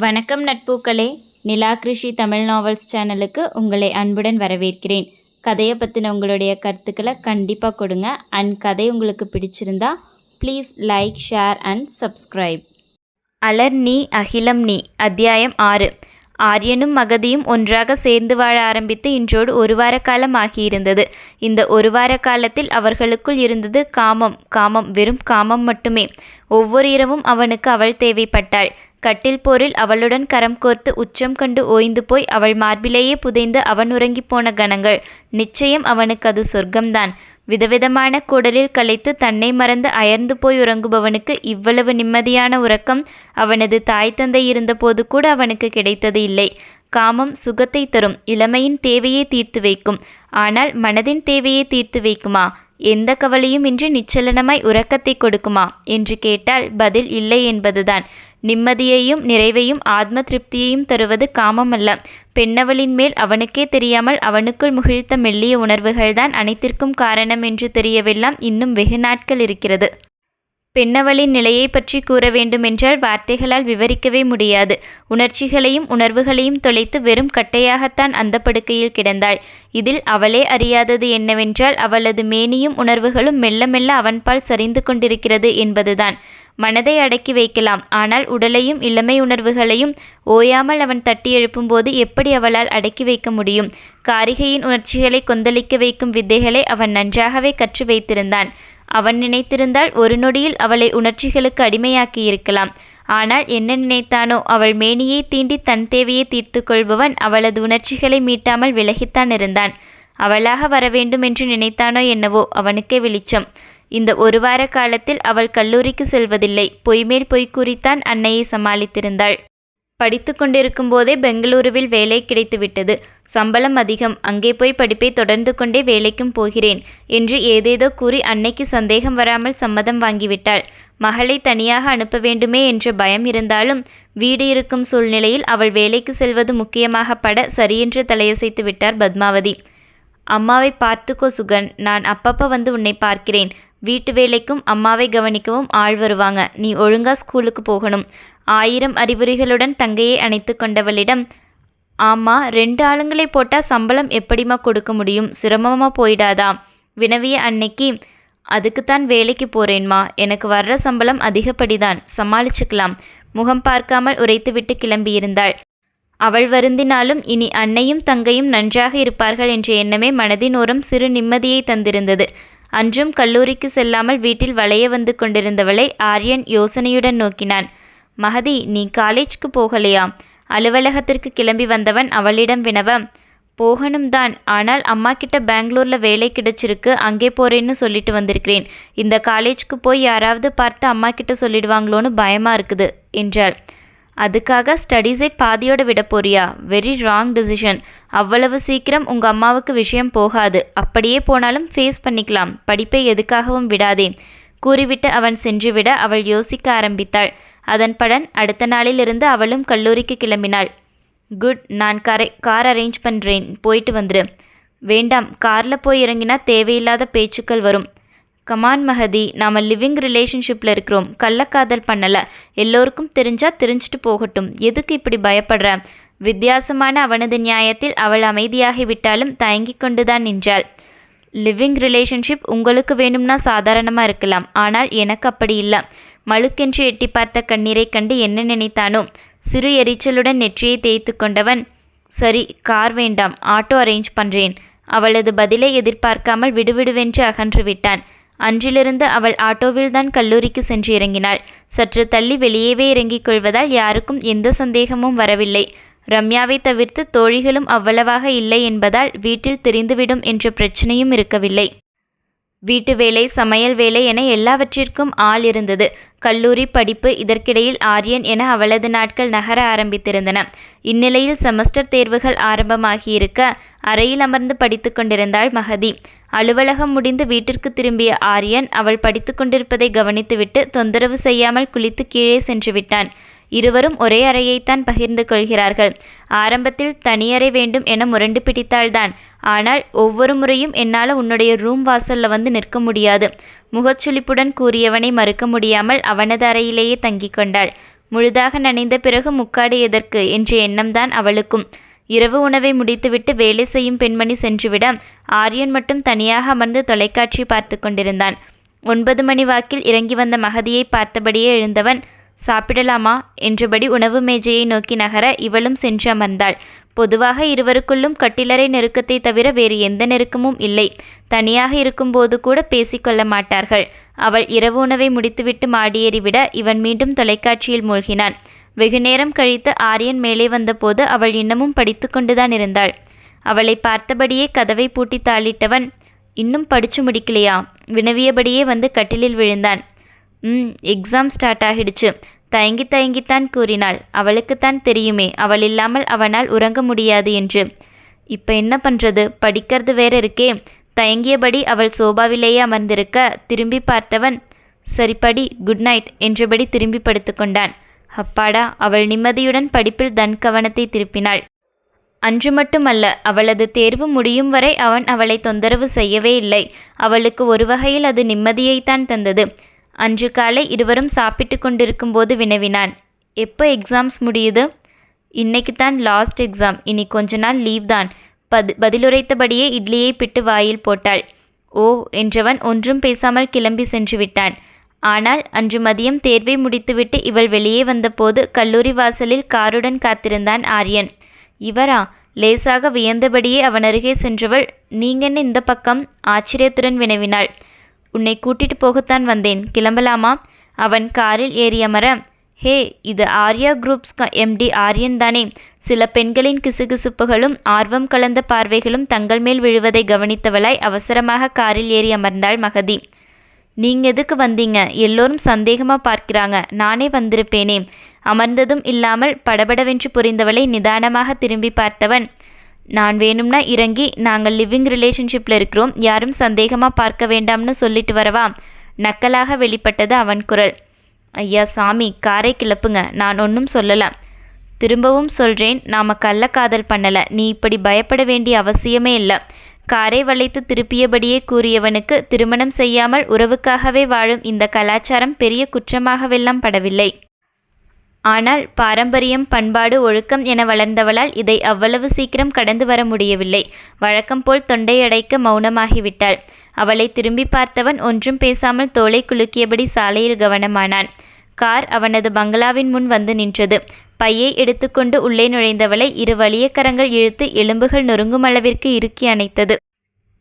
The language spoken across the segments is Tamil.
வணக்கம் நட்பூக்களே. நிலா கிருஷி தமிழ் நாவல்ஸ் சேனலுக்கு உங்களை அன்புடன் வரவேற்கிறேன். கதையை பற்றின உங்களுடைய கருத்துக்களை கண்டிப்பாக கொடுங்க. அண்ட் கதை உங்களுக்கு பிடிச்சிருந்தா please like share and subscribe அலர் நீ அகிலம் நீ அத்தியாயம் ஆறு. ஆரியனும் மகதியும் ஒன்றாக சேர்ந்து வாழ ஆரம்பித்து இன்றோடு ஒரு வார காலம் ஆகியிருந்தது. இந்த ஒரு வார காலத்தில் அவர்களுக்குள் இருந்தது காமம். காமம் வெறும் காமம் மட்டுமே. ஒவ்வொரு இரவும் அவனுக்கு அவள் தேவைப்பட்டாள். கட்டில் போரில் அவளுடன் கரம் கோர்த்து உச்சம் கண்டு ஓய்ந்து போய் அவள் மார்பிலேயே புதைந்து அவன் உறங்கிப் போன கணங்கள். நிச்சயம் அவனுக்கு அது சொர்க்கம்தான். விதவிதமான கூடலில் களைத்து தன்னை மறந்து அயர்ந்து போய் உறங்குபவனுக்கு இவ்வளவு நிம்மதியான உறக்கம் அவனது தாய் தந்தை இருந்தபோது கூட அவனுக்கு கிடைத்தது இல்லை. காமம் சுகத்தை தரும். இளமையின் தேவையை தீர்த்து வைக்கும். ஆனால் மனதின் தேவையை தீர்த்து வைக்குமா? எந்த கவலையும் இன்றி நிச்சலனமாய் உறக்கத்தை கொடுக்குமா? என்று கேட்டால் பதில் இல்லை என்பதுதான். நிம்மதியையும் நிறைவையும் ஆத்ம திருப்தியையும் தருவது காமமல்ல. பெண்ணவளின் மேல் அவனுக்கே தெரியாமல் அவனுக்குள் முகிழ்த்த மெல்லிய உணர்வுகள்தான் அனைத்திற்கும் காரணம் என்று தெரியவெல்லாம் இன்னும் வெகு நாட்கள் இருக்கிறது. பெண்ணவளின் நிலையை பற்றி கூற வேண்டுமென்றால் வார்த்தைகளால் விவரிக்கவே முடியாது. உணர்ச்சிகளையும் உணர்வுகளையும் தொலைத்து வெறும் கட்டையாகத்தான் அந்த படுக்கையில் கிடந்தாள். இதில் அவளே அறியாதது என்னவென்றால் அவளது மேனியும் உணர்வுகளும் மெல்ல மெல்ல அவன்பால் சரிந்து கொண்டிருக்கிறது என்பதுதான். மனதை அடக்கி வைக்கலாம். ஆனால் உடலையும் இளமை உணர்வுகளையும் ஓயாமல் அவன் தட்டி எழுப்பும்போது எப்படி அவளால் அடக்கி வைக்க முடியும்? காரிகையின் உணர்ச்சிகளை கொந்தளிக்க வைக்கும் வித்தைகளை அவன் நன்றாகவே கற்று வைத்திருந்தான். அவன் நினைத்திருந்தால் ஒரு நொடியில் அவளை உணர்ச்சிகளுக்கு அடிமையாக்கி இருக்கலாம். ஆனால் என்ன நினைத்தானோ அவள் மேனியை தீண்டி தன் தேவையை தீர்த்து கொள்பவன் அவளது உணர்ச்சிகளை மீட்டாமல் விலகித்தான் இருந்தான். அவளாக வரவேண்டும் என்று நினைத்தானோ என்னவோ அவனுக்கே வெளிச்சம். இந்த ஒரு வார காலத்தில் அவள் கல்லூரிக்கு செல்வதில்லை. பொய்மேல் பொய் கூறித்தான் அன்னையை சமாளித்திருந்தாள். படித்து கொண்டிருக்கும் போதே பெங்களூருவில் வேலை கிடைத்துவிட்டது. சம்பளம் அதிகம். அங்கே போய் படிப்பை தொடர்ந்து கொண்டே வேலைக்கும் போகிறேன் என்று ஏதேதோ கூறி அன்னைக்கு சந்தேகம் வராமல் சம்மதம் வாங்கிவிட்டாள். மகளை தனியாக அனுப்ப வேண்டுமே என்ற பயம் இருந்தாலும் வீடு இருக்கும் சூழ்நிலையில் அவள் வேலைக்கு செல்வது முக்கியமாக பட சரியென்று தலையசைத்து விட்டார் பத்மாவதி. அம்மாவை பார்த்துக்கோ சுகன். நான் அப்பப்போ வந்து உன்னை பார்க்கிறேன். வீட்டு வேலைக்கும் அம்மாவை கவனிக்கவும் ஆள் வருவாங்க. நீ ஒழுங்கா ஸ்கூலுக்கு போகணும். ஆயிரம் அறிவுரைகளுடன் தங்கையை அணைத்து கொண்டவளிடம் ஆமா ரெண்டு ஆளுங்களை போட்டால் சம்பளம் எப்படிம்மா கொடுக்க முடியும்? சிரமமாக போயிடாதா? வினவிய அன்னைக்கு அதுக்குத்தான் வேலைக்கு போறேன்மா. எனக்கு வர்ற சம்பளம் அதிகப்படிதான். சமாளிச்சுக்கலாம் முகம் பார்க்காமல் உரைத்துவிட்டு கிளம்பியிருந்தாள். அவள் வருந்தினாலும் இனி அன்னையும் தங்கையும் நன்றாக இருப்பார்கள் என்ற எண்ணமே மனதின் ஓரம் சிறு நிம்மதியை தந்திருந்தது. அன்றும் கல்லூரிக்கு செல்லாமல் வீட்டில் வளைய வந்து கொண்டிருந்தவளை ஆரியன் யோசனையுடன் நோக்கினான். மகதி நீ காலேஜ்க்கு போகலையா? அலுவலகத்திற்கு கிளம்பி வந்தவன் அவளிடம் வினவ. போகணும் தான். ஆனால் அம்மா கிட்ட பெங்களூர்ல வேலை கிடைச்சிருக்கு. அங்கே போறேன்னு சொல்லிட்டு வந்திருக்கிறேன். இந்த காலேஜ்க்கு போய் யாராவது பார்த்து அம்மா கிட்ட சொல்லிடுவாங்களோன்னு பயமா இருக்குது என்றாள். அதுக்காக ஸ்டடீஸை பாதியோட விட போறியா? Very wrong decision. அவ்வளவு சீக்கிரம் உங்க அம்மாவுக்கு விஷயம் போகாது. அப்படியே போனாலும் ஃபேஸ் பண்ணிக்கலாம். படிப்பை எதுக்காகவும் விடாதே. கூறிவிட்டு அவன் சென்றுவிட அவள் யோசிக்க ஆரம்பித்தாள். அதன் படன் அடுத்த நாளிலிருந்து அவளும் கல்லூரிக்கு கிளம்பினாள். குட் நான் காரை கார் அரேஞ்ச் பண்ணுறேன் போயிட்டு வந்துடு வேண்டாம் காரில் போய் இறங்கினா தேவையில்லாத பேச்சுக்கள் வரும். கமான் மஹதி நாம் லிவிங் ரிலேஷன்ஷிப்பில் இருக்கிறோம். கள்ளக்காதல் பண்ணலை. எல்லோருக்கும் தெரிஞ்சா தெரிஞ்சிட்டு போகட்டும். எதுக்கு இப்படி பயப்படுற? வித்தியாசமான அவனது நியாயத்தில் அவள் அமைதியாகிவிட்டாலும் தயங்கிக் கொண்டுதான் நின்றாள். லிவிங் ரிலேஷன்ஷிப் உங்களுக்கு வேணும்னா சாதாரணமாக இருக்கலாம். ஆனால் எனக்கு அப்படி இல்லை. மழுக்கென்று எட்டி பார்த்த கண்ணீரை கண்டு என்ன நினைத்தானோ? சிறு எரிச்சலுடன் நெற்றியை தேய்த்து கொண்டவன் சரி கார் வேண்டாம். ஆட்டோ அரேஞ்ச் பண்ணுறேன் அவளது பதிலை எதிர்பார்க்காமல் விடுவிடுவென்று அகன்று விட்டான். அன்றிலிருந்து அவள் ஆட்டோவில்தான் கல்லூரிக்கு சென்று இறங்கினாள். சற்று தள்ளி வெளியேவே இறங்கிக் கொள்வதால் யாருக்கும் எந்த சந்தேகமும் வரவில்லை. ரம்யாவை தவிர்த்து தோழிகளும் அவ்வளவாக இல்லை என்பதால் வீட்டில் தெரிந்துவிடும் என்ற பிரச்சனையும் இருக்கவில்லை. வீட்டு வேலை சமையல் வேலை என எல்லாவற்றிற்கும் ஆள் இருந்தது. கல்லூரி படிப்பு இதற்கிடையில் ஆரியன் என அவளது நாட்கள் நகர ஆரம்பித்திருந்தன. இந்நிலையில் செமஸ்டர் தேர்வுகள் ஆரம்பமாகியிருக்க அறையில் அமர்ந்து படித்து கொண்டிருந்தாள் மகதி. அலுவலகம் முடிந்து வீட்டிற்கு திரும்பிய ஆரியன் அவள் படித்து கொண்டிருப்பதை கவனித்துவிட்டு தொந்தரவு செய்யாமல் குளித்து கீழே சென்று விட்டான். இருவரும் ஒரே அறையைத்தான் பகிர்ந்து கொள்கிறார்கள். ஆரம்பத்தில் தனியறை வேண்டும் என முரண்டு பிடித்தாள்தான். ஆனால் ஒவ்வொரு முறையும் என்னால் உன்னுடைய ரூம் வாசல்ல வந்து நிற்க முடியாது. முகச்சுளிப்புடன் கூறியவனை மறுக்க முடியாமல் அவனது அறையிலேயே தங்கிக் கொண்டாள். முழுதாக நனைந்த பிறகு முக்காடு எதற்கு? என்ற எண்ணம்தான் அவளுக்கும். இரவு உணவை முடித்துவிட்டு வேலை செய்யும் பெண்மணி சென்றுவிட ஆரியன் மட்டும் தனியாக அமர்ந்து தொலைக்காட்சி பார்த்து கொண்டிருந்தான். ஒன்பது மணி வாக்கில் இறங்கி வந்த மகதியை பார்த்தபடியே எழுந்தவன் சாப்பிடலாமா? என்றபடி உணவு மேஜையை நோக்கி நகர இவளும் சென்று அமர்ந்தாள். பொதுவாக இருவருக்குள்ளும் கட்டிலறை நெருக்கத்தை தவிர வேறு எந்த நெருக்கமும் இல்லை. தனியாக இருக்கும்போது கூட பேசிக்கொள்ள மாட்டார்கள். அவள் இரவு உணவை முடித்துவிட்டு மாடியேறிவிட இவன் மீண்டும் தொலைக்காட்சியில் மூழ்கினான். வெகுநேரம் கழித்து ஆரியன் மேலே வந்தபோது அவள் இன்னமும் படித்து கொண்டுதான் இருந்தாள். அவளை பார்த்தபடியே கதவை பூட்டி தாளிட்டவன் இன்னும் படிச்சு முடிக்கலையா? வினவியபடியே வந்து கட்டிலில் விழுந்தான். ம் எக்ஸாம் ஸ்டார்ட் ஆகிடுச்சு. தயங்கி தயங்கித்தான் கூறினாள். அவளுக்குத்தான் தெரியுமே அவள் இல்லாமல் அவனால் உறங்க முடியாது என்று. இப்போ என்ன பண்ணுறது படிக்கிறது வேற இருக்கே. தயங்கியபடி அவள் சோபாவிலேயே அமர்ந்திருக்க திரும்பி பார்த்தவன் சரிப்படி குட் நைட் என்றபடி திரும்பி படுத்துக்கொண்டான் அப்பாடா அவள் நிம்மதியுடன் படிப்பில் தன் கவனத்தை திருப்பினாள். அன்று மட்டுமல்ல அவளது தேர்வு முடியும் வரை அவன் அவளை தொந்தரவு செய்யவே இல்லை. அவளுக்கு ஒரு வகையில் அது நிம்மதியைத்தான் தந்தது. அன்று காலை இருவரும் சாப்பிட்டு கொண்டிருக்கும் போது வினவினான் எப்போ எக்ஸாம்ஸ் முடியுது? இன்னைக்கு தான் லாஸ்ட் எக்ஸாம் இனி கொஞ்ச நாள் லீவ் தான். பது பதிலுரைத்தபடியே இட்லியை பிட்டு வாயில் போட்டாள். ஓ என்றவன் ஒன்றும் பேசாமல் கிளம்பி சென்று விட்டான். ஆனால் அன்று மதியம் தேர்வை முடித்துவிட்டு இவள் வெளியே வந்தபோது கல்லூரி வாசலில் காருடன் காத்திருந்தான் ஆரியன். இவரா? லேசாக வியந்தபடியே அவன் அருகே சென்றவள். நீங்கென்ன இந்த பக்கம்? ஆச்சரியத்துடன் வினவினாள். உன்னை கூட்டிட்டு போகத்தான் வந்தேன். கிளம்பலாமா? அவன் காரில் ஏறி அமர ஹே இது ஆர்யா குரூப்ஸ் எம்டி ஆரியன் தானே. சில பெண்களின் கிசுகிசுப்புகளும் ஆர்வம் கலந்த பார்வைகளும் தங்கள் மேல் விழுவதை கவனித்தவளாய் அவசரமாக காரில் ஏறி அமர்ந்தாள் மகதி. நீங்க எதுக்கு வந்தீங்க? எல்லோரும் சந்தேகமா பார்க்கிறாங்க. நானே வந்திருப்பேனே. அமர்ந்ததும் இல்லாமல் படபடவென்று புரிந்தவளை நிதானமாக திரும்பி பார்த்தவன் நான் வேணும்னா இறங்கி நாங்கள் லிவிங் ரிலேஷன்ஷிப்பில் இருக்கிறோம். யாரும் சந்தேகமாக பார்க்க வேண்டாம்னு சொல்லிட்டு வரவா? நக்கலாக வெளிப்பட்டது அவன் குரல். ஐயா சாமி காரை கிளப்புங்க. நான் ஒன்றும் சொல்லலாம். திரும்பவும் சொல்கிறேன் நாம் கள்ளக்காதல் பண்ணலை. நீ இப்படி பயப்பட வேண்டிய அவசியமே இல்லை. காரை வளைத்து திருப்பியபடியே கூறியவனுக்கு திருமணம் செய்யாமல் உறவுக்காகவே வாழும் இந்த கலாச்சாரம் பெரிய குற்றமாகவெல்லாம் படவில்லை. ஆனால் பாரம்பரியம் பண்பாடு ஒழுக்கம் என வளர்ந்தவளால் இதை அவ்வளவு சீக்கிரம் கடந்து வர முடியவில்லை. வழக்கம் போல் தொண்டையடைக்க மௌனமாகிவிட்டாள். அவளை திரும்பி பார்த்தவன் ஒன்றும் பேசாமல் தோலை குலுக்கியபடி சாலையில் கவனமானான். கார் அவனது பங்களாவின் முன் வந்து நின்றது. பையை எடுத்துக்கொண்டு உள்ளே நுழைந்தவளை இரு வலிய கரங்கள் இழுத்து எலும்புகள் நொறுங்கும் அளவிற்கு இறுக்கி அணைத்தது.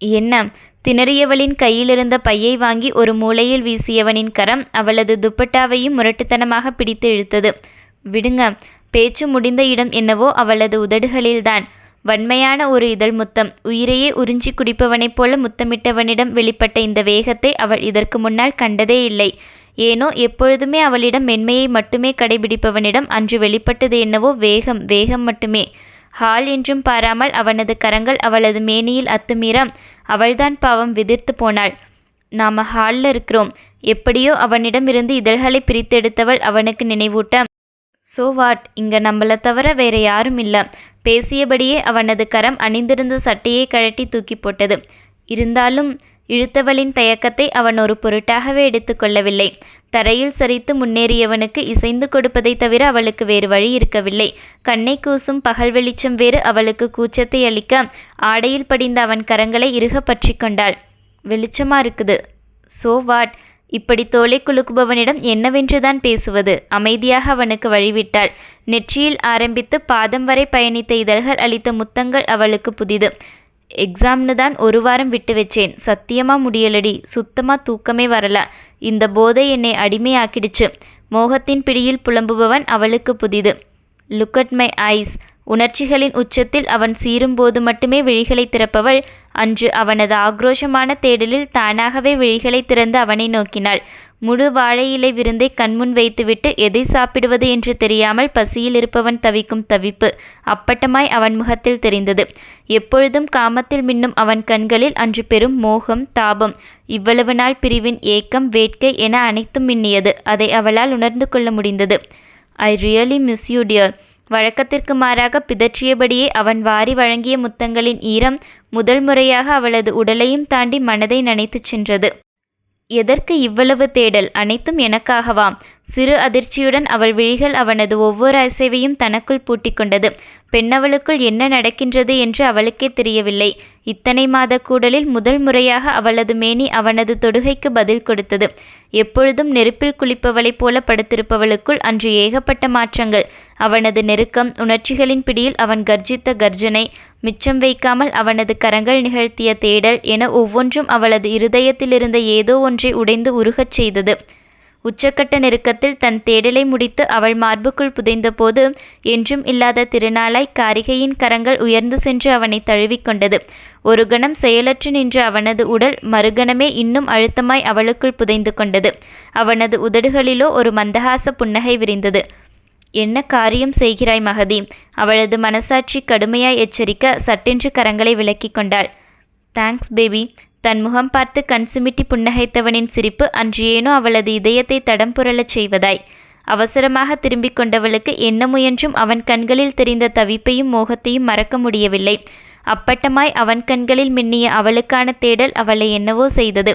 என்ன? திணறியவளின் கையிலிருந்த பையை வாங்கி ஒரு மூலையில் வீசியவனின் கரம் அவளது துப்பட்டாவையும் முரட்டுத்தனமாக பிடித்து இழுத்தது. விடுங்க பேச்சு முடிந்த இடம் என்னவோ அவளது உதடுகளில்தான். வன்மையான ஒரு இதழ் முத்தம். உயிரையே உறிஞ்சி குடிப்பவனைப் போல முத்தமிட்டவனிடம் வெளிப்பட்ட இந்த வேகத்தை அவள் இதற்கு முன்னால் கண்டதே இல்லை. ஏனோ எப்பொழுதுமே அவளிடம் மென்மையை மட்டுமே கடைபிடிப்பவனிடம் அன்று வெளிப்பட்டது என்னவோ வேகம் வேகம் மட்டுமே. ஹால் என்றும் பாராமல் அவனது கரங்கள் அவளது மேனியில் அத்துமீற அவள்தான் பாவம் விதிர்த்து போனாள். நாம ஹாலில் இருக்கிறோம். எப்படியோ அவனிடமிருந்து இதழ்களை பிரித்தெடுத்தவள் அவனுக்கு நினைவூட்ட. சோ வாட் இங்க நம்மள தவிர வேற யாரும் இல்ல. பேசியபடியே அவனது கரம் அணிந்திருந்த சட்டையை கழட்டி தூக்கி போட்டது. இருந்தாலும் இழுத்தவளின் தயக்கத்தை அவன் ஒரு பொருட்டாகவே எடுத்துக்கொள்ளவில்லை தரையில் சரித்து முன்னேறியவனுக்கு இசைந்து கொடுப்பதை தவிர அவளுக்கு வேறு வழி இருக்கவில்லை. கண்ணை கூசும் பகல் வெளிச்சம் வேறு அவளுக்கு கூச்சத்தை அளிக்க ஆடையில் படிந்த அவன் கரங்களை இறுக பற்றி கொண்டாள். வெளிச்சமா இருக்குது. So what? இப்படி தோலை குலுக்குபவனிடம் என்னவென்றுதான் பேசுவது? அமைதியாக அவனுக்கு வழிவிட்டாள். நெற்றியில் ஆரம்பித்து பாதம் வரை பயணித்த இதழ்கள் அளித்த முத்தங்கள் அவளுக்கு புதிது. எக்ஸாம்னு தான் ஒரு வாரம் விட்டு வச்சேன். சத்தியமா முடியலடி. சுத்தமாக தூக்கமே வரல. இந்த போதை என்னை அடிமையாக்கிடுச்சு. மோகத்தின் பிடியில் புலம்புபவன் அவளுக்கு புதிது. லுக் அட் மை ஐஸ் உணர்ச்சிகளின் உச்சத்தில் அவன் சீரும்போது மட்டுமே விழிகளை திறப்பவள். அன்று அவனது ஆக்ரோஷமான தேடலில் தானாகவே விழிகளை திறந்து அவனை நோக்கினாள். முழு வாழையிலை விருந்தை கண்முன் வைத்துவிட்டு எதை சாப்பிடுவது என்று தெரியாமல் பசியில் இருப்பவன் தவிக்கும் தவிப்பு அப்பட்டமாய் அவன் முகத்தில் தெரிந்தது. எப்பொழுதும் காமத்தில் மின்னும் அவன் கண்களில் அன்று பெரும் மோகம் தாபம். இவ்வளவு நாள் பிரிவின் ஏக்கம் வேட்கை என அனைத்தும் மின்னியது. அதை அவளால் உணர்ந்து கொள்ள முடிந்தது. I really miss you dear வழக்கத்திற்கு மாறாக பிதற்றியபடியே அவன் வாரி வழங்கிய முத்தங்களின் ஈரம் முதல் முறையாக அவளது உடலையும் தாண்டி மனதை நனைத்துச் சென்றது. எதற்கு இவ்வளவு தேடல் அனைத்தும் எனக்காகவாம். சிறு அதிர்ச்சியுடன் அவள் விழிகள் அவனது ஒவ்வொரு அசைவையும் தனக்குள் பூட்டிக்கொண்டது. பெண்ணவளுக்குள் என்ன நடக்கின்றது என்று அவளுக்கே தெரியவில்லை. இத்தனை மாத கூடலில் முதல் முறையாக அவளது மேனி அவனது தொடுகைக்கு பதில் கொடுத்தது. எப்பொழுதும் நெருப்பில் குளிப்பவளைப் போல படுத்திருப்பவளுக்குள் அன்று ஏகப்பட்ட மாற்றங்கள். அவனது நெருக்கம் உணர்ச்சிகளின் பிடியில் அவன் கர்ஜித்த கர்ஜனை மிச்சம் வைக்காமல் அவனது கரங்கள் நிகழ்த்திய தேடல் என ஒவ்வொன்றும் அவளது இருதயத்திலிருந்த ஏதோ ஒன்றை உடைந்து உருகச் செய்தது. உச்சக்கட்ட நெருக்கத்தில் தன் தேடலை முடித்து அவள் மார்புக்குள் புதைந்தபோது என்றும் இல்லாத திருநாளாய் காரிகையின் கரங்கள் உயர்ந்து சென்று அவனை தழுவிக்கொண்டது ஒரு கணம் செயலற்று நின்ற அவனது உடல் மறுகணமே இன்னும் அழுத்தமாய் அவளுக்குள் புதைந்து கொண்டது. அவனது உதடுகளிலோ ஒரு மந்தகாச புன்னகை விரிந்தது. என்ன காரியம் செய்கிறாய் மகதி? அவளது மனசாட்சி கடுமையாய் எச்சரிக்க சட்டென்று கரங்களை விலக்கிக் கொண்டாள். தேங்க்ஸ் பேபி தன் முகம் பார்த்து கண் சிமிட்டி புன்னகைத்தவனின் சிரிப்பு அன்று ஏனோ அவளது இதயத்தை தடம் புரளச் செய்வதாய். அவசரமாக திரும்பிக் கொண்டவளுக்கு என்ன முயன்றும் அவன் கண்களில் தெரிந்த தவிப்பையும் மோகத்தையும் மறக்க முடியவில்லை. அப்பட்டமாய் அவன் கண்களில் மின்னிய அவளுக்கான தேடல் அவளை என்னவோ செய்தது.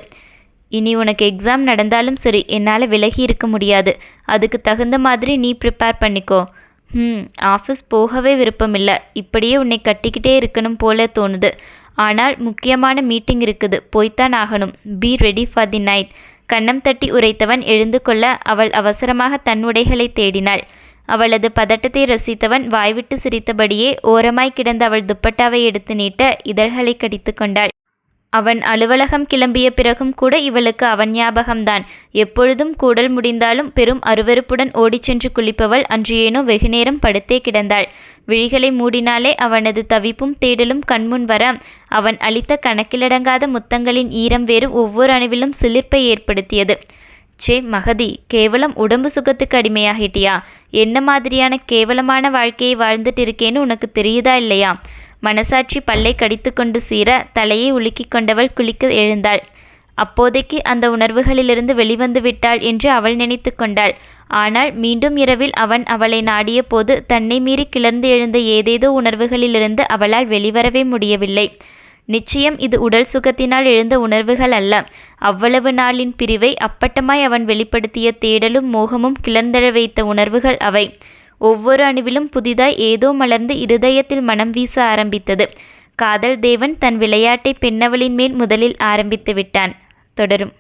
இனி உனக்கு எக்ஸாம் நடந்தாலும் சரி என்னால் விலகி இருக்க முடியாது. அதுக்கு தகுந்த மாதிரி நீ ப்ரிப்பேர் பண்ணிக்கோ. ம் ஆஃபீஸ் போகவே விருப்பமில்லை. இப்படியே உன்னை கட்டிக்கிட்டே இருக்கணும் போல தோணுது. ஆனால் முக்கியமான மீட்டிங் இருக்குது. போய்த்தான் ஆகணும். Be ready for the night கன்னம் தட்டி உரைத்தவன் எழுந்து கொள்ள அவள் அவசரமாக தன் உடைகளை தேடினாள். அவளது பதட்டத்தை ரசித்தவன் வாய்விட்டு சிரித்தபடியே ஓரமாய் கிடந்த அவள் துப்பட்டாவை எடுத்து நீட்ட இதழ்களை கடித்து கொண்டாள். அவன் அலுவலகம் கிளம்பிய பிறகும் கூட இவளுக்கு அவன் ஞாபகம்தான். எப்பொழுதும் கூடல் முடிந்தாலும் பெரும் அருவருப்புடன் ஓடிச் சென்று குளிப்பவள் அன்று ஏனோ வெகுநேரம் படுத்தே கிடந்தாள். விழிகளை மூடினாலே அவனது தவிப்பும் தேடலும் கண்முன் வர அவன் அளித்த கணக்கிலடங்காத முத்தங்களின் ஈரம் வேறு ஒவ்வொரு அணுவிலும் சிலிர்ப்பை ஏற்படுத்தியது. சே மகதி கேவலம் உடம்பு சுகத்துக்கு அடிமையாகிட்டியா? என்ன மாதிரியான கேவலமான வாழ்க்கையை வாழ்ந்துட்டு இருக்கேன்னு உனக்கு தெரியுதா இல்லையா? மனசாட்சி பல்லை கடித்துக்கொண்டு சீர தலையை உலுக்கிக் கொண்டவள் குளிக்க எழுந்தாள். அப்போதைக்கு அந்த உணர்வுகளிலிருந்து வெளிவந்து விட்டாள் என்று அவள் நினைத்து கொண்டாள். ஆனால் மீண்டும் இரவில் அவன் அவளை நாடிய போது தன்னை மீறி கிளர்ந்து எழுந்த ஏதேதோ உணர்வுகளிலிருந்து அவளால் வெளிவரவே முடியவில்லை. நிச்சயம் இது உடல் சுகத்தினால் எழுந்த உணர்வுகள் அல்ல. அவ்வளவு நாளின் பிரிவை அப்பட்டமாய் அவன் வெளிப்படுத்திய தேடலும் மோகமும் கிளர்ந்தெழ வைத்த உணர்வுகள் அவை. ஒவ்வொரு அணுவிலும் புதிதாய் ஏதோ மலர்ந்து இருதயத்தில் மனம் வீச ஆரம்பித்தது. காதல் தேவன் தன் விளையாட்டை பெண்ணவளின் மேல் முதலில் ஆரம்பித்து விட்டான். தொடரும்.